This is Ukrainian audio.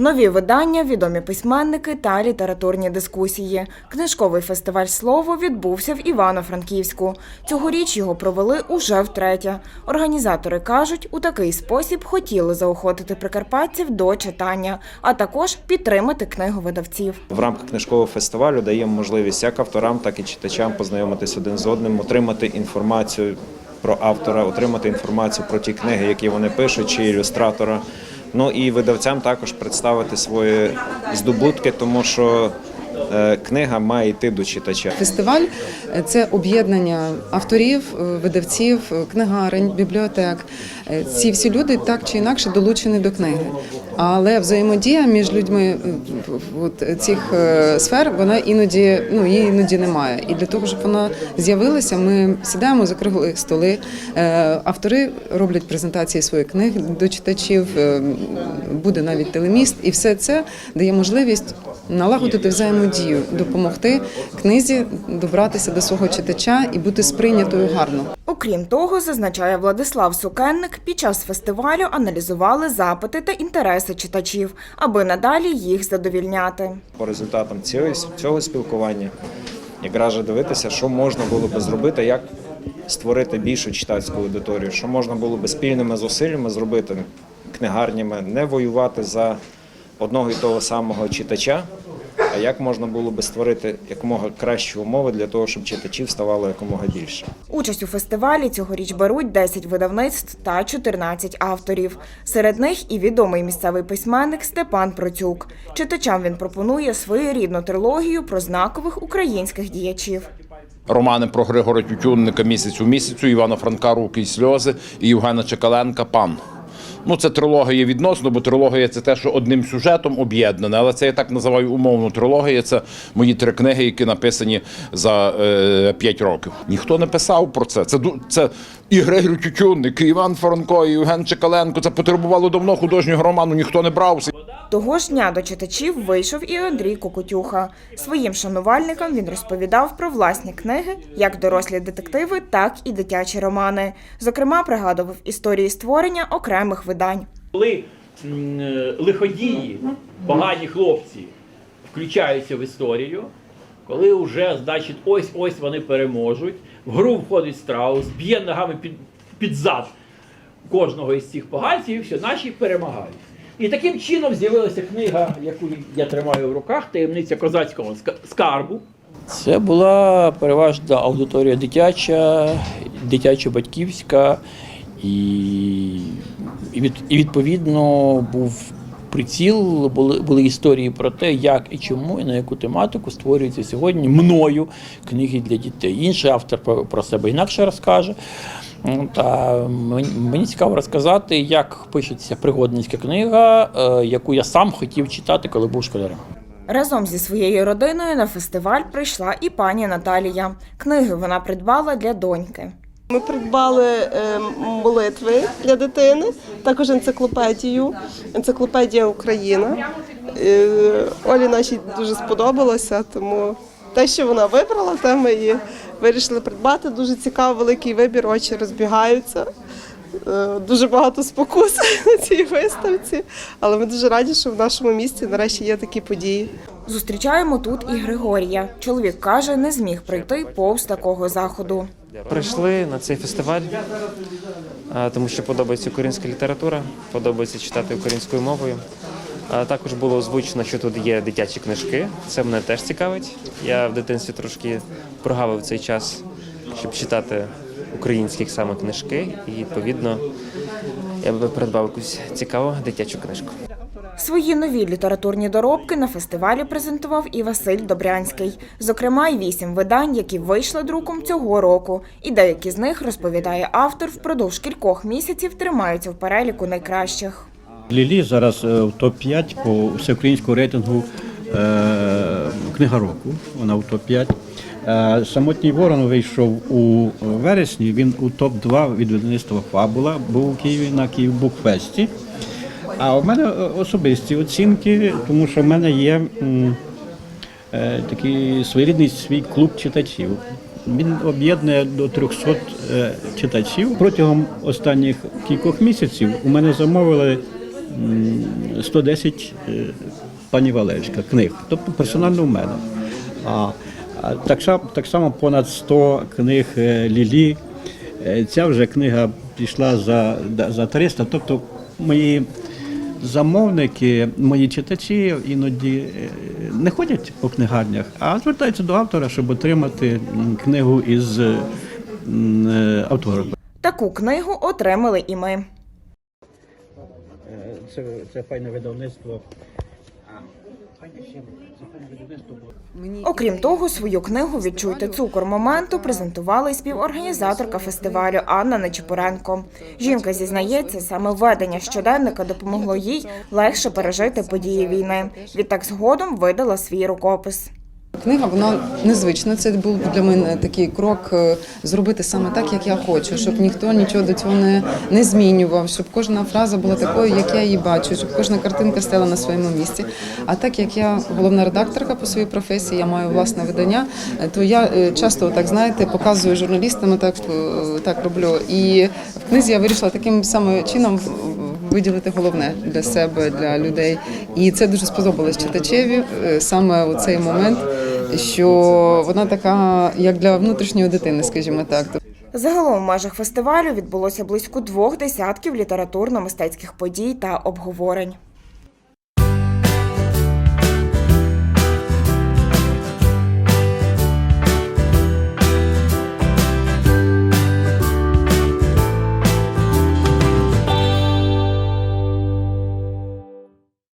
Нові видання, відомі письменники та літературні дискусії. Книжковий фестиваль Слово відбувся в Івано-Франківську. Цьогоріч його провели уже втретє. Організатори кажуть, у такий спосіб хотіли заохотити прикарпатців до читання, а також підтримати книговидавців. В рамках книжкового фестивалю даємо можливість як авторам, так і читачам познайомитись один з одним, отримати інформацію про автора, отримати інформацію про ті книги, які вони пишуть, чи ілюстратора. Ну і видавцям також представити свої здобутки, тому що книга має йти до читача. Фестиваль це об'єднання авторів, е, видавців, е, книгарень, бібліотек. Е, Ці всі люди так чи інакше долучені до книги. Але взаємодія між людьми е, от цих е, сфер вона іноді ну її іноді немає. І для того, щоб вона з'явилася, ми сідаємо за круглі столи. Е, Автори роблять презентації своїх книг до читачів. е, Буде навіть телеміст, і все це дає можливість налагодити взаємодію, допомогти книзі добратися до свого читача і бути сприйнятою гарно. Окрім того, зазначає Владислав Сукенник, під час фестивалю аналізували запити та інтереси читачів, аби надалі їх задовільняти. По результатам цього, цього спілкування якраз же дивитися, що можна було би зробити, як створити більшу читацьку аудиторію, що можна було би спільними зусиллями зробити книгарнями, не воювати за одного і того самого читача, а як можна було би створити якомога кращі умови для того, щоб читачів ставало якомога більше. Участь у фестивалі цьогоріч беруть 10 видавництв та 14 авторів. Серед них і відомий місцевий письменник Степан Процюк. Читачам він пропонує своєрідну трилогію про знакових українських діячів. Романи про Григора Тютюнника місяць у місяцю, Івана Франка Руки й сльози і Євгена Чекаленка Пан. Ну, це трилогія відносно, бо трилогія це те, що одним сюжетом об'єднане, але це я так називаю умовну трилогія. Це мої три книги, які написані за е, років. Ніхто не писав про це. Це це і Григорій Тютюнник, і Іван Франко, і Євген Чекаленко. Це потребувало давно художнього роману, ніхто не брався. Того ж дня до читачів вийшов і Андрій Кокотюха. Своїм шанувальникам він розповідав про власні книги, як дорослі детективи, так і дитячі романи. Зокрема, пригадував історії створення окремих видань. Коли е, лиходії, погані хлопці включаються в історію, коли вже, значить, ось ось вони переможуть, в гру входить страус, б'є ногами під, під зад кожного із цих поганців, і все, наші перемагають. І таким чином з'явилася книга, яку я тримаю в руках, таємниця козацького ска- скарбу. Це була переважна аудиторія дитяча, дитячо-батьківська, і, і, від, і відповідно був приціл, були, були історії про те, як і чому, і на яку тематику створюються сьогодні мною книги для дітей. Інший автор про себе інакше розкаже. Ну, Та мені, мені цікаво розказати, як пишеться пригодницька книга, е, яку я сам хотів читати, коли був школярем. Разом зі своєю родиною на фестиваль прийшла і пані Наталія. Книги вона придбала для доньки. Ми придбали е, молитви для дитини, також енциклопедію, енциклопедія Україна. Е, Олі нашій дуже сподобалося, тому те, що вона вибрала, те ми її вирішили придбати. Дуже цікавий великий вибір, очі розбігаються. Е, Дуже багато спокус на цій виставці, але ми дуже раді, що в нашому місті нарешті є такі події. Зустрічаємо тут і Григорія. Чоловік каже, не зміг прийти повз такого заходу. Прийшли на цей фестиваль, тому що подобається українська література, подобається читати українською мовою. Також було озвучено, що тут є дитячі книжки. Це мене теж цікавить. Я в дитинстві трошки прогавив цей час, щоб читати українські саме книжки, і відповідно я би придбав якусь цікаву дитячу книжку. Свої нові літературні доробки на фестивалі презентував і Василь Добрянський. Зокрема, й вісім видань, які вийшли друком цього року. І деякі з них, розповідає автор, впродовж кількох місяців тримаються в переліку найкращих. Лілі зараз е, в топ-5 по всеукраїнському рейтингу е, книга року. Вона в топ-5. Е, Самотній ворон вийшов у вересні. Він у топ-2 від видавництва Фабула був у Києві на Київ Букфесті. А у мене е, особисті оцінки, тому що в мене є е, такий своєрідний свій клуб читачів. Він об'єднує до 300 е, читачів. Протягом останніх кількох місяців у мене замовили м, 110 е, пані Валерська книг, тобто персонально в мене. Так, само, так само понад 100 книг е, Лілі. Е, Ця вже книга пішла за, за 300, тобто мої замовники, мої читачі іноді е, не ходять по книгарнях, а звертаються до автора, щоб отримати книгу із автографом. Таку книгу отримали і ми. Це, це файне видавництво. Це файне видавництво. Мені Окрім того, свою книгу Відчуйте цукор моменту презентувала й співорганізаторка фестивалю Анна Нечепуренко. Жінка зізнається, саме введення щоденника допомогло їй легше пережити події війни. Відтак згодом видала свій рукопис. Книга вона незвична. Це був для мене такий крок е, зробити саме так, як я хочу, щоб ніхто нічого до цього не, не змінював, щоб кожна фраза була такою, як я її бачу, щоб кожна картинка стала на своєму місці. А так як я головна редакторка по своїй професії, я маю власне видання, е, то я е, часто так знаєте, показую журналістам, так, так роблю. І в книзі я вирішила таким самим чином виділити головне для себе, для людей. І це дуже сподобалось читачеві саме у цей момент, що вона така, як для внутрішньої дитини, скажімо так. Загалом в межах фестивалю відбулося близько двох десятків літературно-мистецьких подій та обговорень.